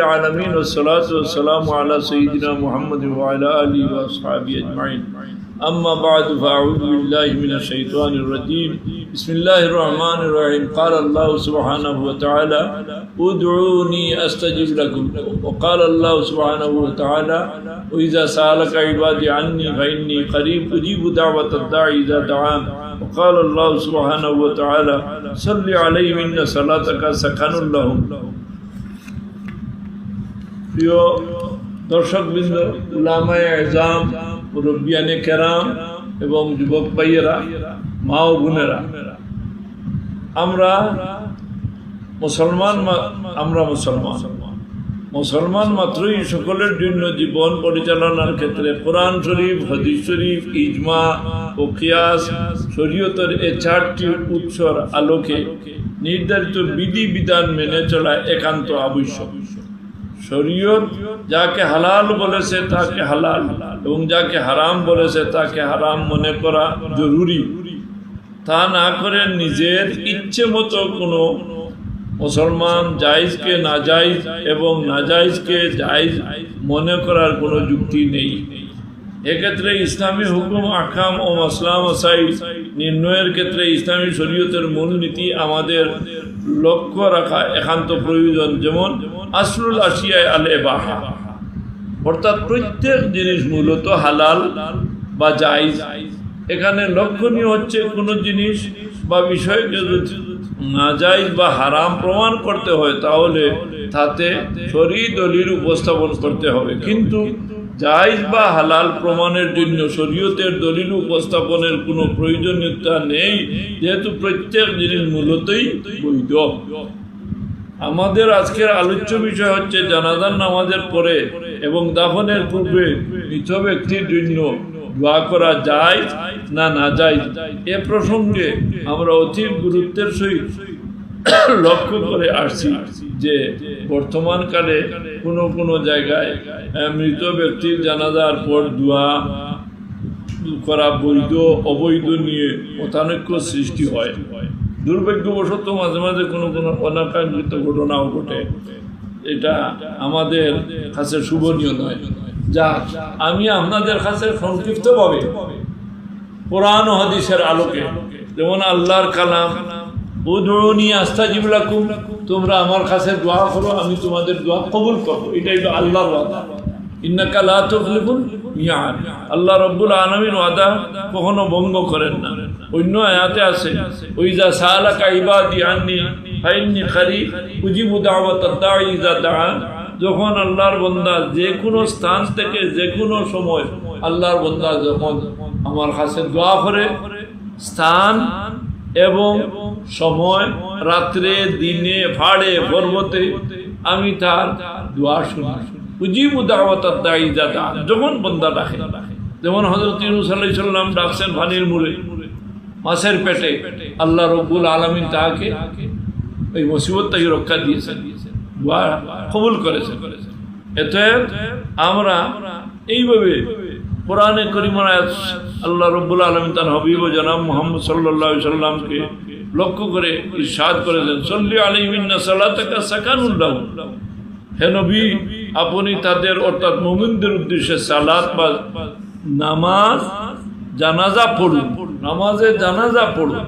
العالمين والصلاة والسلام على سيدنا محمد وعلى آله وأصحابه أجمعين. أما بعد فأعوذ بالله من الشيطان الرجيم. بسم الله الرحمن الرحيم. قال الله سبحانه وتعالى ادعوني أستجب لكم. وقال الله سبحانه وتعالى وإذا سألك عبادي عني فإني قريب أجيب دعوة الداعي إذا دعان. وقال الله سبحانه وتعالى صل عليهم إن صلاتك سكن لهم. প্রিয় দর্শকবৃন্দ উলামায় এজাম কেরাম এবং যুবক ভাইয়েরা, মা ও বোনেরা, আমরা মুসলমান আমরা মুসলমান। মুসলমান মাত্রই সকলের জন্য জীবন পরিচালনার ক্ষেত্রে কোরআন শরীফ, হদিস শরীফ, ইজমা ও কিয়াস, শরীয়তের এ চারটি উৎসর আলোকে নির্ধারিত বিধি বিধান মেনে চলা একান্ত আবশ্যক। শরীয়ত যাকে হালাল বলেছে, তাকে হালাল। এবং যাকে হারাম বলেছে, তাকে হারাম মনে করা জরুরি। তা না করে নিজের ইচ্ছে মতো কোনো মুসলমান জায়েজকে নাজাইজ এবং নাজাইজকে জায়েজ মনে করার কোনো যুক্তি নেই। এক্ষেত্রে ইসলামী হুকুম, আকাম ও মাসলা মাসাই নির্ণয়ের ক্ষেত্রে ইসলামী শরীয়তের মূলনীতি আমাদের লক্ষ্য রাখা একান্ত প্রয়োজন। যেমন আসলুল আসিয়ায় আলে বাহা অর্থাৎ প্রত্যেক জিনিস মূলত হালাল বা জাইজ এখানে লক্ষণীয় হচ্ছে কোনো জিনিস বা বিষয়কে যদি না নাজাইজ বা হারাম প্রমাণ করতে হয়, তাহলে তাতে শরী দলিল উপস্থাপন করতে হবে। কিন্তু জাইজ বা হালাল প্রমাণের জন্য শরীয়তের দলিল উপস্থাপনের কোনো প্রয়োজনীয়তা নেই, যেহেতু প্রত্যেক জিনিস মূলতই বৈধ। আমাদের আজকের আলোচ্য বিষয় হচ্ছে জানাজার নামাজের পরে এবং দাফনের পূর্বে মৃত ব্যক্তির জন্য দোয়া করা যায় না না যায় এ প্রসঙ্গে আমরা অতি গুরুত্বের সহিত লক্ষ্য করে আসছি যে বর্তমান কালে কোনো কোনো জায়গায় মৃত ব্যক্তির জানাজার পর দোয়া করা বৈধ, অবৈধ নিয়ে মতানৈক্য সৃষ্টি হয়। দুর্ভাগ্যবশত মাঝে মাঝে কোনো কোনো অনাকাঙ্ক্ষিত ঘটনাও ঘটে। এটা আমাদের কাছে শুভনীয় নয়। যা আমি আপনাদের কাছে সংক্ষিপ্তভাবে ও হাদিসের আলোকে, যেমন আল্লাহর কালাম জিবলাকুম তোমরা আমার কাছে দোয়া করো, আমি তোমাদের দোয়া কবুল করব। আল্লাহর ওয়াদা। আল্লাহ রাব্বুল আলামিন ওয়াদা কখনো ভঙ্গ করেন না। অন্য আয়াতে আছে ওইজা সালাকা ইবাদি আন্নি ইজা যখন আল্লাহর বন্দা যে কোনো স্থান থেকে যে কোনো সময় আল্লাহর বন্দা যখন আমার কাছে দোয়া করে, স্থান এবং সময়, রাত্রে, দিনে, ভাড়ে, পর্বতে আমি তার দোয়া শুনি। উজিবু দাওয়াতার দায়ী দাদা যখন বন্দা ডাকে। যেমন হজরত ইউনুস আলাইহিস সালাম ডাকছেন পানির মুড়ে মাছের পেটে, আল্লাহ রব্বুল আলামিন তাকে এই মুসিবত থেকে রক্ষা দিয়েছেন, দোয়া কবুল করেছেন। এতে আমরা এইভাবে কোরআনে করিমার আল্লাহ রব্বুল আলমিন তার হবিব জনাব মোহাম্মদ সাল্লাহ সাল্লামকে লক্ষ্য করে ইরশাদ করেছেন, সল্লি আলিমিন্না সাল্লাতাকা সাকানুল্লাহ হে নবী, আপনি তাদের অর্থাৎ মোমিনদের উদ্দেশ্যে সালাত বা নামাজ, জানাজা পড়ুন। নামাজে জানাজা পড়ুন।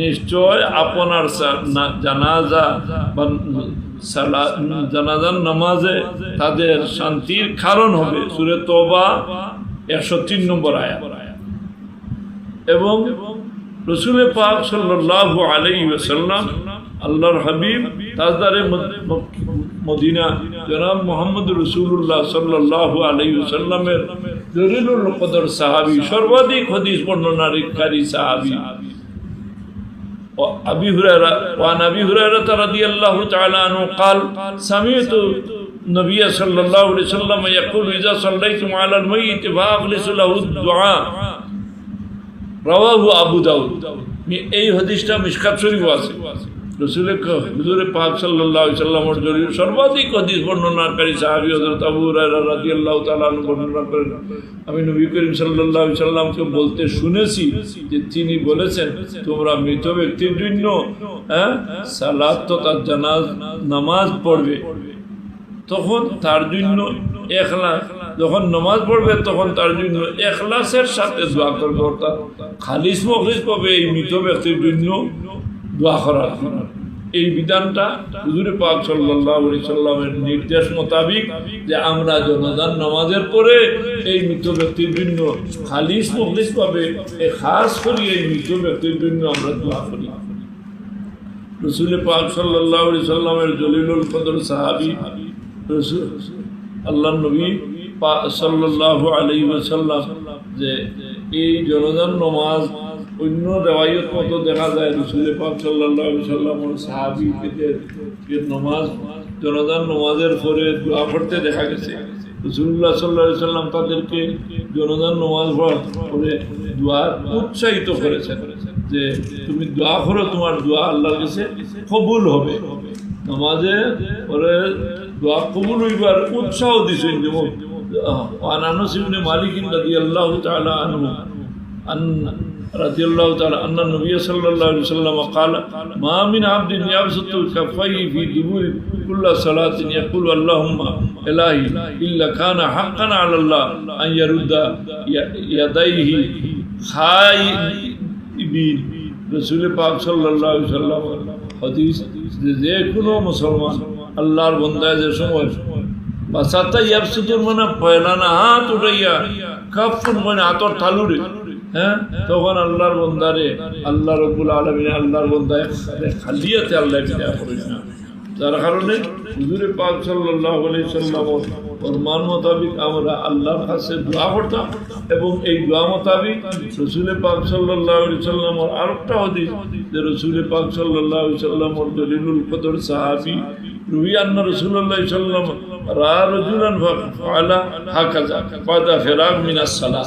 নিশ্চয় আপনার জানাজা বা জানাজার নামাজে তাদের শান্তির কারণ হবে। সুরে তোবা একশো তিন নম্বর আয়াত এবং রসুল পাক সাল্লাল্লাহু আলাইহি ওয়াসাল্লাম আল্লাহর হাবিব তাজদারে মদ- মক- মদিনা জনাব মোহাম্মদ রসুল্লাহ সাল্লাল্লাহু আলাইহি ওয়াসাল্লামের জলিলুল কদর সাহাবী সর্বাধিক হাদিস বর্ণনাকারী সাহাবী أبي هريرة وعن أبي هريرة رضي الله تعالى عنه قال سمعت নবী সাল্লাহ সাল্লাম ইয়াকুল ইজা সাল্লাই তুমালাল মাইত ফাখলিসুল্লাহু দুআ। রাওয়াহু আবু দাউদ। এই হাদিসটা মিশকাত শরীফ আছে। পাক সর্বাধিক হাদিস বর্ণনাকারী সাহাবি আবু রাজি আল্লাহ তালা বর্ণনা করেন। আমি নবী করিম সাল্লাহ সাল্লামকে বলতে শুনেছি যে তিনি বলেছেন, তোমরা মৃত ব্যক্তির জন্য হ্যাঁ সালাদ তথা জানাজ, নামাজ পড়বে। তখন তার জন্য এখলাস, যখন নমাজ পড়বে, তখন তার জন্য এখলাসের সাথে দোয়া করবে, অর্থাৎ খালিস মখলিস পাবে এই মৃত ব্যক্তির জন্য দোয়া করার এই বিধানটা হুজুরে পাক আলাইহি সাল্লামের নির্দেশ মোতাবিক যে আমরা জনদান নামাজের পরে এই মৃত ব্যক্তির জন্য খালিস মখলিস পাবে এই খাস করি, এই মৃত ব্যক্তির জন্য আমরা দোয়া করি। রসুল পাক সাল্লাহ সাল্লামের জলিলুল কদর সাহাবি আল্লাহ নবী সাল্লাল্লাহু আলাইহি ওয়াসাল্লাম যে এই জনদান নমাজ অন্য রেওয়ায়ত মতো দেখা যায় রসুল পাক সাল্লাল্লাহু আলাইহি সাল্লামের সাহাবিদের নমাজ জনদান নমাজের পরে দোয়া পড়তে দেখা গেছে। রসুল্লাহ সাল্লাহ সাল্লাম তাদেরকে জনদান নমাজ পড়ে দোয়ার উৎসাহিত করেছেন যে, তুমি দোয়া করো, তোমার দোয়া আল্লাহর কাছে কবুল হবে। নামাজে পরে দোয়া কবুল হইবার উৎসাহ দিছেন যেমন وعن انس بن مالك رضي الله تعالى عنه ان رضي الله تعالى ان النبي صلى الله عليه وسلم قال ما من عبد يبسط كفيه في دبور كل صلاة يقول اللهم إلهي إلا كان حقا على الله أن يرد يديه খাইবিন রসুল পাক সাল্লাল্লাহু আলাইহি সাল্লাম হাদিস যে যে কোনো মুসলমান আল্লাহর বন্ধায় যে সময় বাসাতা ইয়াবসুতুর মানে পয়লা না হাত উঠাইয়া কাফুন মানে হাতর তালুরে হ্যাঁ? তখন আল্লাহর বন্দারে, আল্লাহ রবুল আলমিন আল্লাহর বন্ধায় খালিয়াতে আল্লাহ বিদায় করে না যার কারণে হুজুরে পাক আলাইহি সাল্লাম ফরমান মোতাবিক আমরা আল্লাহর কাছে দোয়া করতাম এবং এই দোয়া মোতাবিক রসুল পাক আলাইহি সাল্লামের আরেকটা হাদিস যে রসুল পাক আলাইহি সাল্লামের দলিলুল কদর সাহাবী রুই আন্না রাসূলুল্লাহ সাল্লাল্লাহু রা রাজুলান ফাআলা হাকাজা বাদা ফিরাগ মিনাস সালাহ।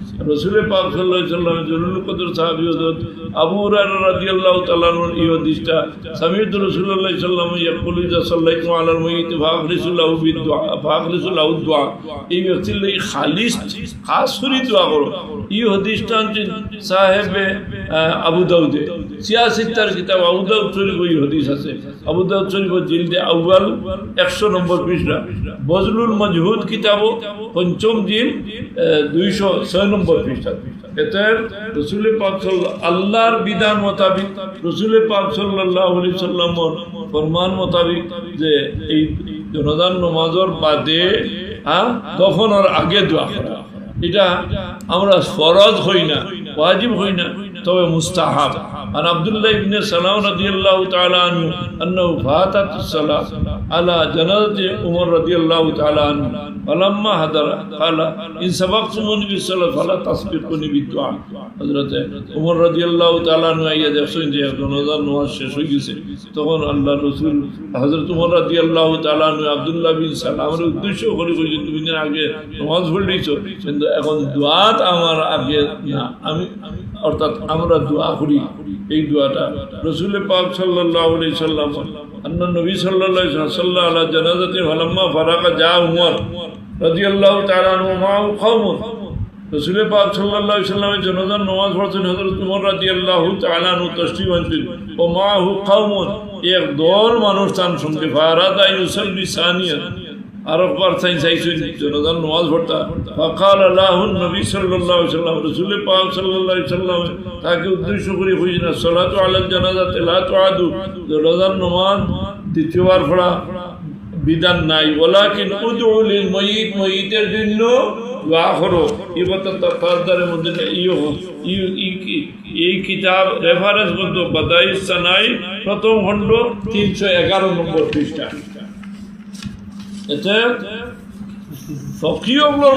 রসুল পাক সাল্লাহ আলাইহি সাল্লাম জরুল কদর সাহাবী হযরত আবু রাদিয়াল্লাহু তাআলা আনহু এই হাদিসটা সামিউত রাসূলুল্লাহ সাল্লাল্লাহু আলাইহি ওয়াসাল্লাম ইয়াকুলু ইযা সাল্লাইতু আলাল মাইয়িত ফাখলিসু লাহু বিদুআ ফাখলিসু লাহু দুআ। এই ব্যক্তির লাগি খালিস, খাস করে দোয়া করো। এই হাদিসটা আনছেন সাহেবে আবু দাউদে। সিয়াসিত্তার কিতাব আবু শরীফ এই হাদিস আছে। আবু শরীফ জিলদে আউয়াল 100 নম্বর পৃষ্ঠা। বজলুল মজহুদ কিতাব পঞ্চম জিল দুইশো ছয় নম্বর পৃষ্ঠা। এতে আল্লাহর বিধান মোতাবিক ফরমান মোতাবিক যে এই জনদান নমাজর বাদে হ্যাঁ তখন আগে দোয়া করা। এটা আমরা ফরজ হই না, ওয়াজিব হই না, তবে মুস্তাহাব। আর আব্দুল্লাহ ইবনে সালাম রাদিয়াল্লাহু তাআলা আনহু আন্নাহু ফাতাতুস সালাত আলা জানাজাতি উমর রাদিয়াল্লাহু তাআলা আনহু ফালাম্মা হাদারা ক্বালা ইন সাবাকতুমুনি বিসসালাত ফালা তাসবিকুনি বিদুআ হযরতে উমর রাদিয়াল্লাহু তাআলা আনহু আইয়া দেখছেন যে জানাজার নামাজ শেষ হয়ে গেছে। তখন আল্লাহ রাসূল হযরত উমর রাদিয়াল্লাহু তাআলা আনহু আব্দুল্লাহ বিন সালামের উদ্দেশ্য করে কইছে তুমি আগে নামাজ পড়লেইছো কিন্তু এখন দোয়াত আমার আগে না। আমি অর্থাৎ আমরা দোয়া করি। এই দোয়াটা রসুল পাক সাল্লাল্লাহু আলাইহি সাল্লাম, আন্না নবী সাল্লাল্লাহু আলাইহি সাল্লাম, আলা জানাজাতি ফালাম্মা ফারাকা যা উমর রাদিয়াল্লাহু তাআলা আনহু মাউ কওমুন। রসুল পাক সাল্লাল্লাহু আলাইহি সাল্লামের জনাজার নামাজ পড়ছেন হযরত উমর রাদিয়াল্লাহু তাআলা আনহু তশরিফ আনছেন। ও মাহু কওমুন, এক দল মানুষ তার সঙ্গে, ফারাদা ইউসাল্লি সানিয়ান। আরেকবার চাই চাইছেন জনগণ নামাজ পড়তা। ফাকাল আল্লাহুন নবী সাল্লাল্লাহু আলাইহি সাল্লাম রাসূল পাক সাল্লাল্লাহু আলাইহি সাল্লাম তাকে উদ্দেশ্য করে কইছেন সালাতু আলাল জানাজাতে লা তুআদু জনগণ নামাজ দ্বিতীয়বার পড়া বিধান নাই। ওয়ালাকিন উদউ লিল মাইয়িত মাইয়িতের জন্য দোয়া করো। ইবাদত তাফাদারের মধ্যে ইও এই কিতাব রেফারেন্স বন্ধ, বাদাইস সানাই, প্রথম খণ্ড তিনশো এগারো নম্বর পৃষ্ঠা। এতে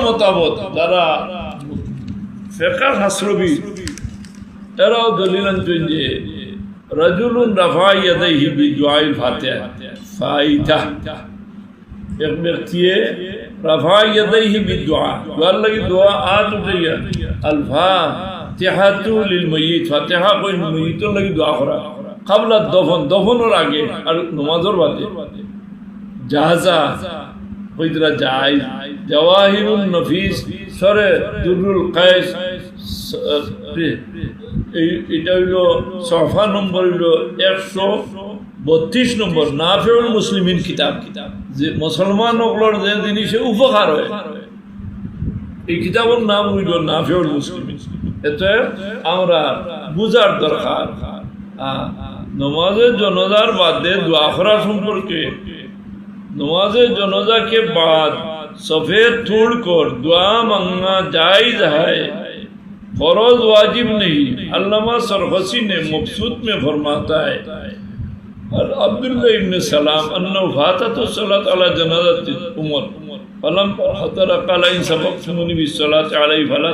মতামত, যারা ফেকার হাসরবি, এরাও দলিলান যে রজুলুন রাফা ইয়াদাইহি বিজওয়াইল ফাতিহা। ফাইতা এক ব্যক্তি রাফা ইয়াদাইহি বিদুআ। দোয়ার লাগি দোয়া আত উঠাইয়া আল ফাতিহাতু লিল মাইয়িত ফাতিহা কই মাইয়িতের লাগি দোয়া করা। কাবলা দফন, দফনের আগে আর নমাজের বাদে। জাহাজা হইতরা যায়। জওয়াহিরুল নফিস, সরে দুরুল কায়েস এটা হইল সফা নম্বর হইল একশো বত্রিশ নম্বর মুসলিমিন কিতাব। কিতাব যে মুসলমান সকলের যে জিনিসে উপকার হয়। এই কিতাবের নাম হইল নাফেউল মুসলিমিন। এতে আমরা বুঝার দরকার। নমাজের জনজার বাদে দোয়া করা সম্পর্কে नमाज जनजा के बाद सफेद थोड़ कर दुआ मांगना जायज है फरोज वाजिब नहीं अल्लामा सरफसी ने मकसूद में फरमाता है और अब्दुल्ला इब्न सलाम अन्नो फाता तो सलात अला जनाजा उमर फलम हतर अकाला इन सबक सुननी भी सलात अलैहि फला